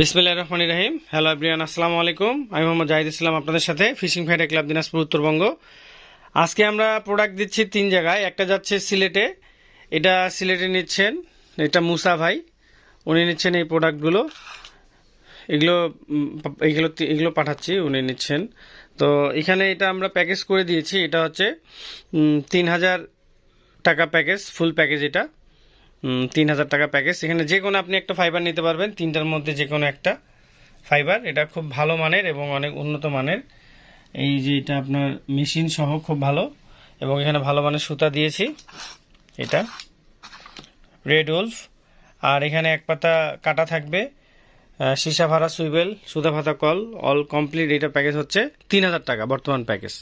বিসমিল্লাহ রহমান রাহিম। Hello everyone আসসালামু আলাইকুম। আমি মোহাম্মদ জাহিদ ইসলাম, আপনাদের সাথে fishing fighter club Dinajpur, Uttarbanga. আজকে আমরা প্রোডাক্ট দিচ্ছি তিন জায়গায়। একটা যাচ্ছে সিলেটে। এটা সিলেটে নিচ্ছেন। এটা মুসা ভাই। উনি নিচ্ছেন এই প্রোডাক্টগুলো এগুলো এগুলো এগুলো পাঠাচ্ছি, উনি নিচ্ছেন। তো এখানে এটা আমরা প্যাকেজ করে দিয়েছি। এটা হচ্ছে তিন হাজার টাকা প্যাকেজ, ফুল প্যাকেজ এটা। তিন হাজার টাকা প্যাকেজ এখানে যে কোনো আপনি একটা ফাইবার নিতে পারবেন। তিনটার মধ্যে যে কোনো একটা ফাইবার এটা খুব ভালো মানের এবং অনেক উন্নত মানের। এই যে এটা আপনার মেশিন সহ খুব ভালো এবং এখানে ভালো মানের সুতা দিয়েছি। এটা রেড উলফ আর এখানে এক পাতা কাটা থাকবে সীসা ভাড়া সুইবেল, সুতা ভাতা কল অল কমপ্লিট এটা প্যাকেজ হচ্ছে তিন হাজার টাকা বর্তমান প্যাকেজ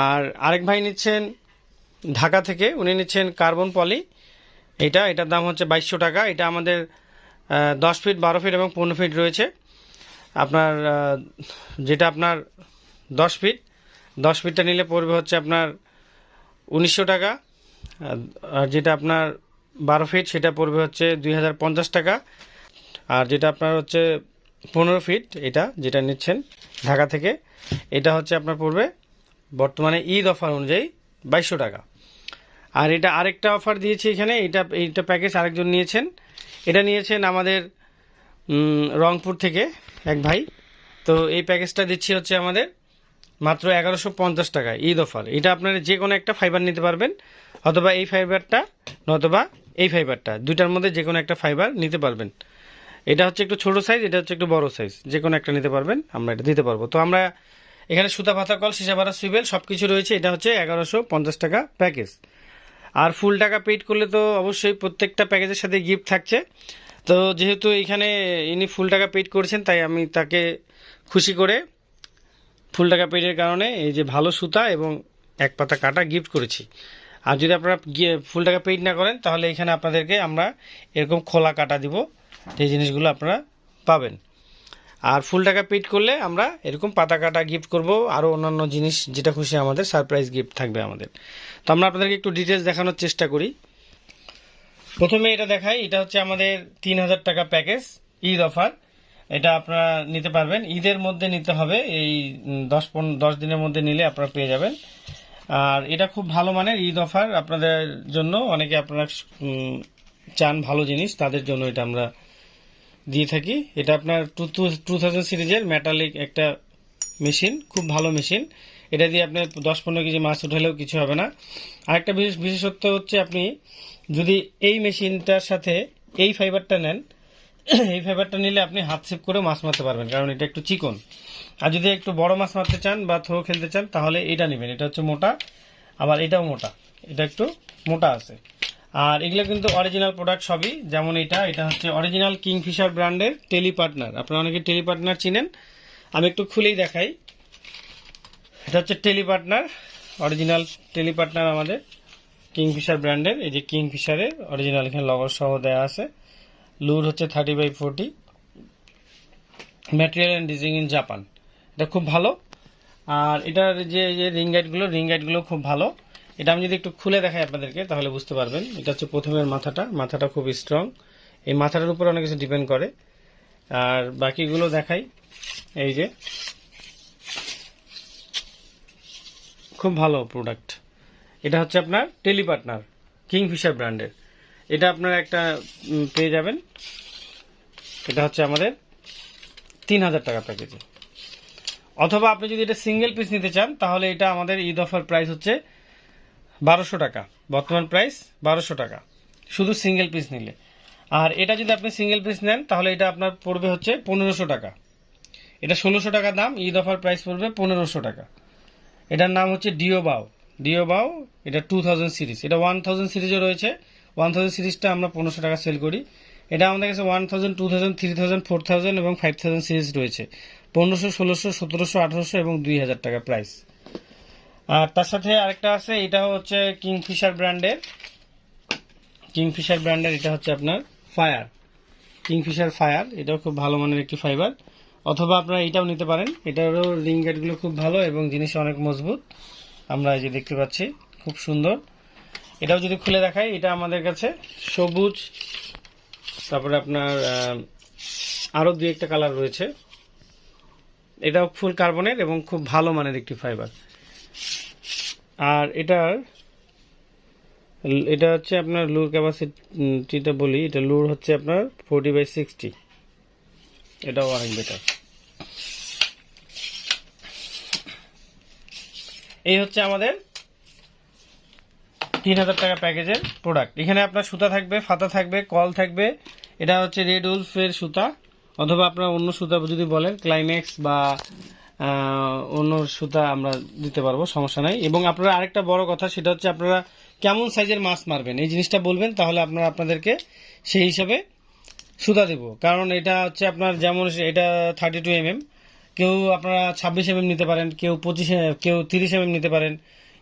আর আরেক ভাই নিচ্ছেন ঢাকা থেকে, উনি নিচ্ছেন কার্বন পলি এটা, এটার দাম হচ্ছে বাইশশো টাকা। এটা আমাদের দশ ফিট, বারো ফিট এবং পনেরো ফিট রয়েছে। আপনার যেটা আপনার দশ ফিট, দশ ফিটটা নিলে পড়বে হচ্ছে আপনার উনিশশো টাকা। আর- যেটা আপনার বারো ফিট, সেটা পড়বে হচ্ছে দুই হাজার পঞ্চাশ টাকা। আর যেটা আপনার হচ্ছে পনেরো ফিট, এটা যেটা নিচ্ছেন ঢাকা থেকে, এটা হচ্ছে আপনার পড়বে বর্তমানে ঈদ অফার অনুযায়ী বাইশশো টাকা। আর এটা আরেকটা অফার দিয়েছি এখানে। এটা, এইটা প্যাকেজ আরেকজন নিয়েছেন। এটা নিয়েছেন আমাদের রংপুর থেকে এক ভাই। তো এই প্যাকেজটা দিচ্ছি হচ্ছে আমাদের মাত্র এগারোশো পঞ্চাশ টাকা, ঈদ অফার এটা আপনারা যে কোনো একটা ফাইবার নিতে পারবেন, অথবা এই ফাইবারটা নতবা এই ফাইবারটা দুইটার মধ্যে যে কোনো একটা ফাইবার নিতে পারবেন। এটা হচ্ছে একটু ছোট সাইজ এটা হচ্ছে একটু বড় সাইজ যে কোনো একটা নিতে পারবেন, আমরা এটা দিতে পারব। তো আমরা এখানে সুতা, পাতা, কল, সীসা ভাড়া সুইবেল সব কিছু রয়েছে। এটা হচ্ছে এগারোশো পঞ্চাশ টাকা প্যাকেজ আর ফুল টাকা পেইড করলে তো অবশ্যই প্রত্যেকটা প্যাকেজের সাথে গিফট থাকছে। তো যেহেতু এখানে ইনি ফুল টাকা পেইড করেছেন, তাই আমি তাকে খুশি করে ফুল টাকা পেইডের কারণে এই যে ভালো সুতা এবং এক পাতা কাটা গিফট করেছি। আর যদি আপনারা ফুল টাকা পেইড না করেন, তাহলে এখানে আপনাদেরকে আমরা এরকম খোলা কাটা দিব। এই জিনিসগুলো আপনারা পাবেন। আর ফুল টাকা পেইড করলে আমরা এরকম পাতা কাটা গিফট করব আরও অন্যান্য জিনিস যেটা খুশি আমাদের সারপ্রাইজ গিফট থাকবে আমাদের। তো আমরা আপনাদেরকে একটু ডিটেলস দেখানোর চেষ্টা করি। প্রথমে এটা দেখাই, এটা হচ্ছে আমাদের তিন হাজার টাকা প্যাকেজ ঈদ অফার এটা আপনারা নিতে পারবেন। ঈদের মধ্যে নিতে হবে, এই দশ পনেরো দশ দিনের মধ্যে নিলে আপনারা পেয়ে যাবেন। আর এটা খুব ভালো মানের ঈদ অফার আপনাদের জন্য। অনেকে আপনারা চান ভালো জিনিস, তাদের জন্য এটা আমরা দিয়ে থাকি। এটা আপনার টু টু থাউজেন্ড সিরিজের মেটালিক একটা মেশিন খুব ভালো মেশিন এটা দিয়ে আপনি দশ পনেরো কেজি মাছ উঠালেও কিছু হবে না। আরেকটা বিশেষ, বিশেষত্ব হচ্ছে আপনি যদি এই মেশিনটার সাথে এই ফাইবারটা নেন, এই ফাইবারটা নিলে আপনি হাত সেপ করে মাছ মারতে পারবেন, কারণ এটা একটু চিকন। আর যদি একটু বড় মাছ মারতে চান বা থ্রো খেলতে চান, তাহলে এটা নেবেন। এটা হচ্ছে মোটা, আবার এটাও মোটা। এটা একটু মোটা আছে। আর এগুলো কিন্তু অরিজিনাল প্রোডাক্ট সবই, যেমন এটা এটা হচ্ছে অরিজিনাল কিংফিশার ব্র্যান্ডের টেলি পার্টনার আপনারা অনেকে টেলি পার্টনার চিনেন, আমি একটু খুলেই দেখাই। এটা হচ্ছে tele partner original tele partner আমাদের কিংফিশার ব্র্যান্ডের এই যে কিংফিশারের অরিজিনাল এখানে লগর সহ দেওয়া আছে। লুর হচ্ছে thirty by forty material and design in Japan এটা খুব ভালো। আর এটার যে রিং গাইডগুলো রিং গাইডগুলো খুব ভালো। এটা আমি যদি একটু খুলে দেখাই আপনাদেরকে, তাহলে বুঝতে পারবেন। এটা হচ্ছে প্রথমের মাথাটা। মাথাটা খুব স্ট্রং এই মাথাটার উপর অনেক কিছু ডিপেন্ড করে। আর বাকিগুলো দেখাই। এই যে, খুব ভালো প্রোডাক্ট এটা হচ্ছে আপনার টেলি পার্টনার কিংফিশার ব্র্যান্ডের এটা আপনার একটা পেয়ে যাবেন। এটা হচ্ছে আমাদের তিন হাজার টাকা প্যাকেজে অথবা আপনি যদি এটা সিঙ্গেল পিস নিতে চান, তাহলে এটা আমাদের ঈদ অফার প্রাইস হচ্ছে বারোশো টাকা। বর্তমান প্রাইস বারোশো টাকা। শুধু সিঙ্গেল পিস নিলে। আর এটা যদি আপনি সিঙ্গেল পিস নেন, তাহলে এটা আপনার পড়বে হচ্ছে পনেরোশো টাকা। এটা ষোলোশো টাকা দাম, ঈদ অফার প্রাইস পড়বে পনেরোশো টাকা। এটার নাম হচ্ছে ডিও বাও ডিও বাও এটা টু থাউজেন্ড সিরিজ এটা ওয়ান থাউজেন্ড সিরিজও রয়েছে। ওয়ান থাউজেন্ড সিরিজটা আমরা পনেরোশো টাকা সেল করি। এটা আমাদের কাছে one thousand two thousand three thousand four thousand এবং ফাইভ থাউজেন্ড সিরিজ রয়েছে। পনেরোশো, ষোলোশো, সতেরোশো, আঠারোশো এবং দুই হাজার টাকা প্রাইস আর তার সাথে আরেকটা আছে, এটা হচ্ছে কিংফিশার ব্র্যান্ডের। কিংফিশার ব্র্যান্ডের এটা হচ্ছে আপনার ফায়ার। কিংফিশার ফায়ার, এটাও খুব ভালো মানের একটি ফাইবার। অথবা আপনারা এটাও নিতে পারেন। এটারও রিং গাইডগুলো খুব ভালো এবং জিনিস অনেক মজবুত। আমরা এই যে দেখতে পাচ্ছি, খুব সুন্দর। এটাও যদি খুলে দেখাই, এটা আমাদের কাছে সবুজ, তারপরে আপনার আরও দুই একটা কালার রয়েছে। এটাও ফুল কার্বনের এবং খুব ভালো মানের একটি ফাইবার। আর এটার, এটা হচ্ছে আপনার লুর ক্যাপাসিটিটা বলি, এটা লুর হচ্ছে আপনার ফোরটি বাই সিক্সটি এটাও অনেক বেটার এই হচ্ছে আমাদের তিন হাজার টাকা প্যাকেজের প্রোডাক্ট এখানে আপনার সুতা থাকবে, ফাতা থাকবে, কল থাকবে। এটা হচ্ছে রেড উলফের সুতা, অথবা আপনার অন্য সুতা যদি বলেন ক্লাইম্যাক্স বা অন্য সুতা আমরা দিতে পারব, সমস্যা নাই। এবং আপনারা আরেকটা বড় কথা, সেটা হচ্ছে আপনারা কেমন সাইজের মাছ মারবেন? এই জিনিসটা বলবেন, তাহলে আপনারা আপনাদেরকে সেই হিসাবে সুতা দেব। কারণ এটা হচ্ছে আপনার যেমন এটা থার্টি টু এম কেউ আপনারা ছাব্বিশ এম নিতে পারেন, কেউ পঁচিশ, কেউ তিরিশ এম নিতে পারেন,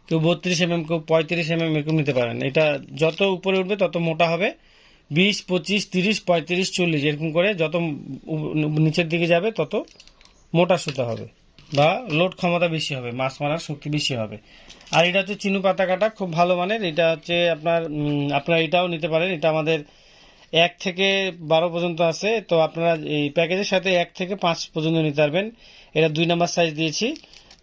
কেউ বত্রিশ এম কেউ পঁয়ত্রিশ এম এরকম নিতে পারেন। এটা যত উপরে উঠবে, তত মোটা হবে। বিশ, পঁচিশ, তিরিশ, পঁয়ত্রিশ, চল্লিশ, এরকম করে যত নিচের দিকে যাবে, তত মোটা সুতা হবে। বা লোড ক্ষমতা বেশি হবে, মাছ মারার শক্তি বেশি হবে। আর এটা হচ্ছে চিনু পাতা কাটা, খুব ভালো মানের। এটা হচ্ছে আপনার আপনারা এটাও নিতে পারেন। এটা আমাদের এক থেকে বারো পর্যন্ত আছে। তো আপনারা এই প্যাকেজের সাথে এক থেকে পাঁচ পর্যন্ত নিতে পারবেন। এটা দুই নাম্বার সাইজ দিয়েছি।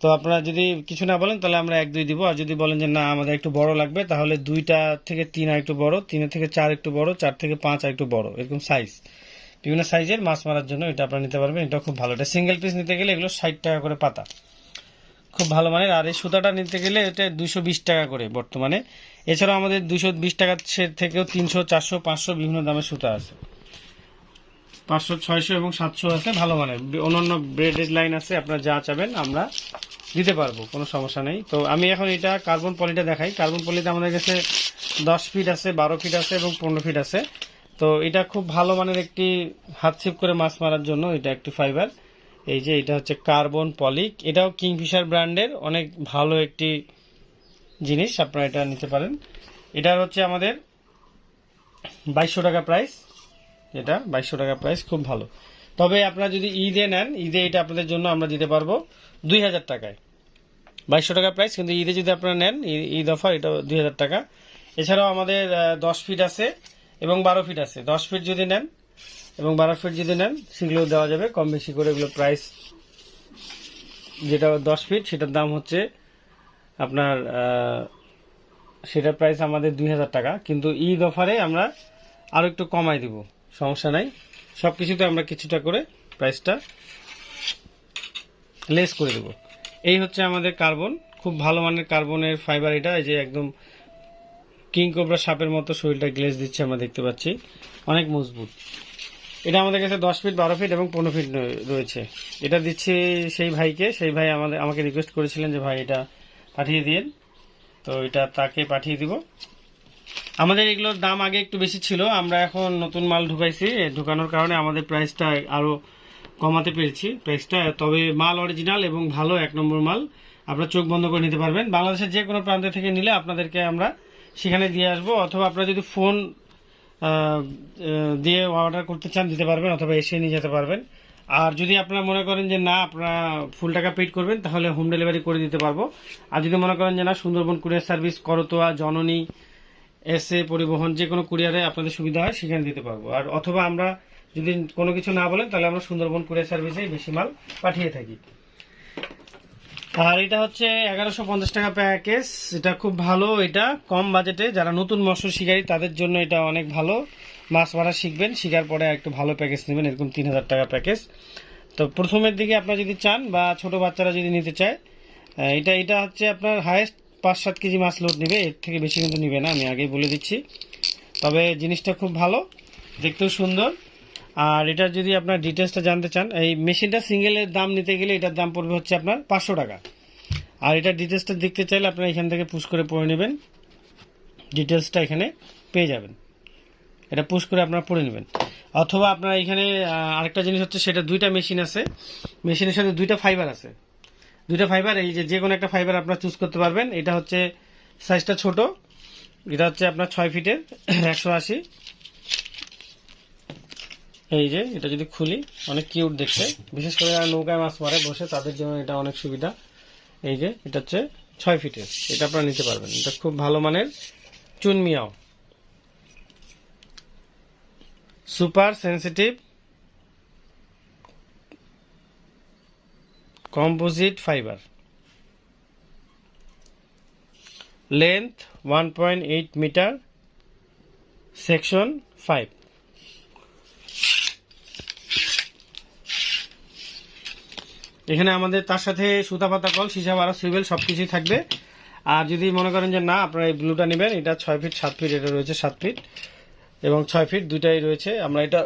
তো আপনারা যদি কিছু না বলেন, তাহলে আমরা এক, দুই দিব। আর যদি বলেন যে না, আমাদের একটু বড় লাগবে, তাহলে দুইটা থেকে তিন আর একটু বড়, তিনের থেকে চার একটু বড়, চার থেকে পাঁচ আর একটু বড়, এরকম সাইজ বিভিন্ন সাইজের মাছ মারার জন্য এটা আপনারা নিতে পারবেন। এটা খুব ভালো। এটা সিঙ্গেল পিস নিতে গেলে এগুলো ষাট টাকা করে পাতা। খুব ভালো মানের। আর এই সুতাটা নিতে গেলে এটা দুশো বিশ টাকা করে বর্তমানে। এছাড়াও আমাদের দুশো বিশ টাকার থেকেও তিনশো, চারশো, পাঁচশো বিভিন্ন দামের সুতা আছে। পাঁচশো, ছয়শো এবং সাতশো আছে। ভালো মানের। অন্যান্য ব্রেডেড লাইন আছে। আপনারা যা চাবেন আমরা দিতে পারব। কোনো সমস্যা নেই। তো আমি এখন এটা কার্বন পলিটা দেখাই। কার্বন পলিতে আমাদের কাছে দশ ফিট আছে, বারো ফিট আছে এবং পনেরো ফিট আছে। তো এটা খুব ভালো মানের একটি হাত ছিপ করে মাছ মারার জন্য এটা একটি ফাইবার। এই যে এটা হচ্ছে কার্বন পলিক। এটাও কিংফিশার ব্র্যান্ডের। অনেক ভালো একটি জিনিস আপনারা এটা নিতে পারেন। এটার হচ্ছে আমাদের বাইশশো টাকা প্রাইস। এটা বাইশশো টাকা প্রাইস, খুব ভালো। তবে আপনারা যদি ঈদে নেন, ঈদে এটা আপনাদের জন্য আমরা দিতে পারব দুই হাজার টাকায়। বাইশশো টাকা প্রাইস, কিন্তু ঈদে যদি আপনারা নেন ঈদ অফার এটা দুই হাজার টাকা। এছাড়াও আমাদের দশ ফিট আছে। এবং বারো ফিট আছে। দশ ফিট যদি নেন এবং বারো ফিট যদি নেন সেগুলো দেওয়া যাবে। কম বেশি করে এগুলো প্রাইস যেটা দশ ফিট সেটার দাম হচ্ছে আপনার সেটার প্রাইস আমাদের দুই হাজার টাকা। কিন্তু ঈদ অফারে আমরা আরও একটু কমাই দিব, সমস্যা নাই। সব কিছুতে আমরা কিছুটা করে প্রাইসটা লেস করে দেব। এই হচ্ছে আমাদের কার্বন খুব ভালো মানের কার্বনের ফাইবার এটা, এই যে একদম কিং কোবরা সাপের মতো শরীরটা গ্লেজ দিচ্ছে, আমরা দেখতে পাচ্ছি। অনেক মজবুত। এটা আমাদের কাছে দশ ফিট বারো ফিট এবং পনেরো ফিট রয়েছে। এটা দিচ্ছি সেই ভাইকে। সেই ভাই আমাদের, আমাকে রিকোয়েস্ট করেছিলেন যে, ভাই, এটা পাঠিয়ে দিন তো এটা তাকে পাঠিয়ে দিব। আমাদের এগুলোর দাম আগে একটু বেশি ছিল। আমরা এখন নতুন মাল ঢুকাইছি। ঢুকানোর কারণে আমাদের প্রাইসটা আরও কমাতে পেরেছি প্রাইসটা তবে মাল অরিজিনাল এবং ভালো এক নম্বর মাল। আপনারা চোখ বন্ধ করে নিতে পারবেন। বাংলাদেশের যে কোনো প্রান্ত থেকে নিলে আপনাদেরকে আমরা সেখানে দিয়ে আসব, অথবা আপনারা যদি ফোন দিয়ে অর্ডার করতে চান দিতে পারবেন, অথবা এসে নিয়ে যেতে পারবেন। আর যদি আপনারা মনে করেন যে না, আপনারা ফুল টাকা পেড করবেন, তাহলে হোম ডেলিভারি করে দিতে পারব। আর যদি মনে করেন যে না, সুন্দরবন কুরিয়ার সার্ভিস করতোয়া, জননী এসে পরিবহন, যে কোনো কুরিয়ারে আপনাদের সুবিধা হয়, সেখানে দিতে পারব। আর অথবা আমরা যদি কোনো কিছু না বলেন, তাহলে আমরা সুন্দরবন কুরিয়ার সার্ভিসেই বেশি মাল পাঠিয়ে থাকি। আর এটা হচ্ছে এগারোশো পঞ্চাশ টাকা প্যাকেজ। এটা খুব ভালো, এটা কম বাজেটে। যারা নতুন মৎস্য শিকারী, তাদের জন্য এটা অনেক ভালো। মাছ মারা শিখবেন, শিকার পরে একটু ভালো প্যাকেজ নেবেন, এরকম তিন হাজার টাকা প্যাকেজ। তো প্রথমের দিকে আপনারা যদি চান, বা ছোট বাচ্চারা যদি নিতে চায় এটা এটা হচ্ছে আপনার হায়েস্ট পাঁচ সাত কেজি মাছ লোড নেবে। এর থেকে বেশি কিন্তু নিবে না, আমি আগেই বলে দিচ্ছি। তবে জিনিসটা খুব ভালো, দেখতেও সুন্দর। আর এটা যদি আপনার ডিটেলসটা জানতে চান, এই মেশিনটা সিঙ্গেলের দাম নিতে গেলে এটার দাম পড়বে হচ্ছে আপনার পাঁচশো টাকা। আর এটা ডিটেলসটা দেখতে চাইলে আপনারা এখান থেকে পুশ করে পড়ে নেবেন। ডিটেলসটা এখানে পেয়ে যাবেন। এটা পুশ করে আপনারা পড়ে নেবেন। অথবা আপনারা এখানে আরেকটা জিনিস হচ্ছে সেটা দুইটা মেশিন আছে। মেশিনের সাথে দুইটা ফাইবার আছে। দুইটা ফাইবার এই যে যে কোনো একটা ফাইবার আপনারা চুজ করতে পারবেন। এটা হচ্ছে সাইজটা ছোট। এটা হচ্ছে আপনার ছয় ফিটের একশো আশি। এই যে, এটা যদি খুলি, অনেক কিউট দেখতে। বিশেষ করে যারা নৌকায় মাছ মারে, বসে, তাদের জন্য এটা অনেক সুবিধা। এই যে, এটা হচ্ছে ছয় ফিটের এটা আপনারা নিতে পারবেন। এটা খুব ভালো মানের চুনমিয়াও। Super sensitive composite fibre length one point eight metre section five এখানে আমাদের তার সাথে সুতা পাতা কল সিসা বাড়া সুইবেল সব কিছুই থাকবে। আর যদি মনে করেন যে না, আপনারা এই ব্লুটা নেবেন, এটা ছয় ফিট, সাত ফিট, এটা রয়েছে সাত ফিট। এবং ছয় ফিট দুটাই রয়েছে। আমরা এটা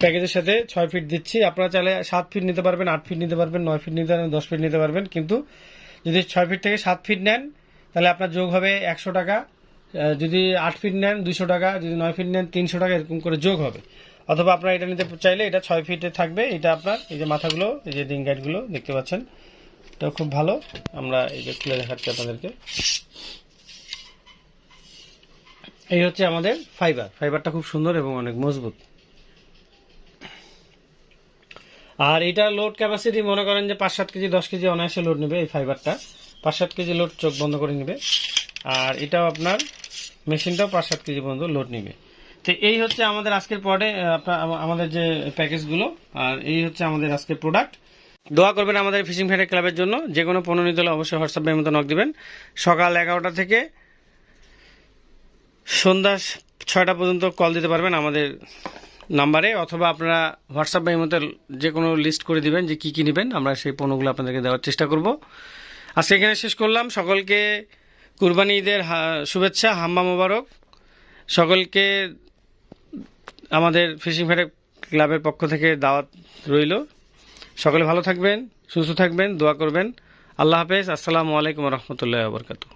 প্যাকেজের সাথে ছয় ফিট দিচ্ছি। আপনারা চাইলে সাত ফিট নিতে পারবেন, আট ফিট নিতে পারবেন, নয় ফিট নিতে পারবেন, দশ ফিট নিতে পারবেন। কিন্তু যদি ছয় ফিট থেকে সাত ফিট নেন, তাহলে আপনার যোগ হবে একশো টাকা। যদি আট ফিট নেন দুশো টাকা। যদি নয় ফিট নেন, তিনশো টাকা, এরকম করে যোগ হবে। অথবা আপনারা এটা নিতে চাইলে এটা ছয় ফিটে থাকবে, এটা আপনার এই যে মাথাগুলো, এই যে রিং গাইডগুলো দেখতে পাচ্ছেন। এটা খুব ভালো। আমরা এই যে খুলে দেখাচ্ছি আপনাদেরকে। এই হচ্ছে আমাদের ফাইবার ফাইবারটা খুব সুন্দর এবং অনেক মজবুত। আর এটা লোড ক্যাপাসিটি মনে করেন যে পাঁচ সাত কেজি, দশ কেজি অনায়াসে লোড নেবে এই ফাইবারটা পাঁচ সাত কেজি লোড চোখ বন্ধ করে নেবে। আর এটাও আপনার মেশিনটাও পাঁচ সাত কেজি পর্যন্ত লোড নেবে। তো এই হচ্ছে আমাদের আজকের পরে আমাদের যে প্যাকেজগুলো, আর এই হচ্ছে আমাদের আজকের প্রোডাক্ট। দোয়া করবেন আমাদের ফিশিং ফ্যাডে ক্লাবের জন্য, যে কোনো পণ্য নিতে হলে অবশ্যই হোয়াটসঅ্যাপের মতো নক দেবেন। সকাল এগারোটা থেকে সন্ধ্যা ছয়টা পর্যন্ত কল দিতে পারবেন আমাদের নাম্বারে, অথবা আপনারা হোয়াটসঅ্যাপ বা মতো যে কোনো লিস্ট করে দিবেন যে কী কী নেবেন, আমরা সেই পণ্যগুলো আপনাদেরকে দেওয়ার চেষ্টা করব। আজকে এখানে শেষ করলাম। সকলকে কুরবানি ঈদের শুভেচ্ছা হাম্মা মোবারক। সকলকে আমাদের ফিশিং ফেয়ার ক্লাবের পক্ষ থেকে দাওয়াত রইল। সকলে ভালো থাকবেন, সুস্থ থাকবেন, দোয়া করবেন। আল্লাহ হাফেজ, আসসালামু আলাইকুম রহমতুল্লাহ বরকাতু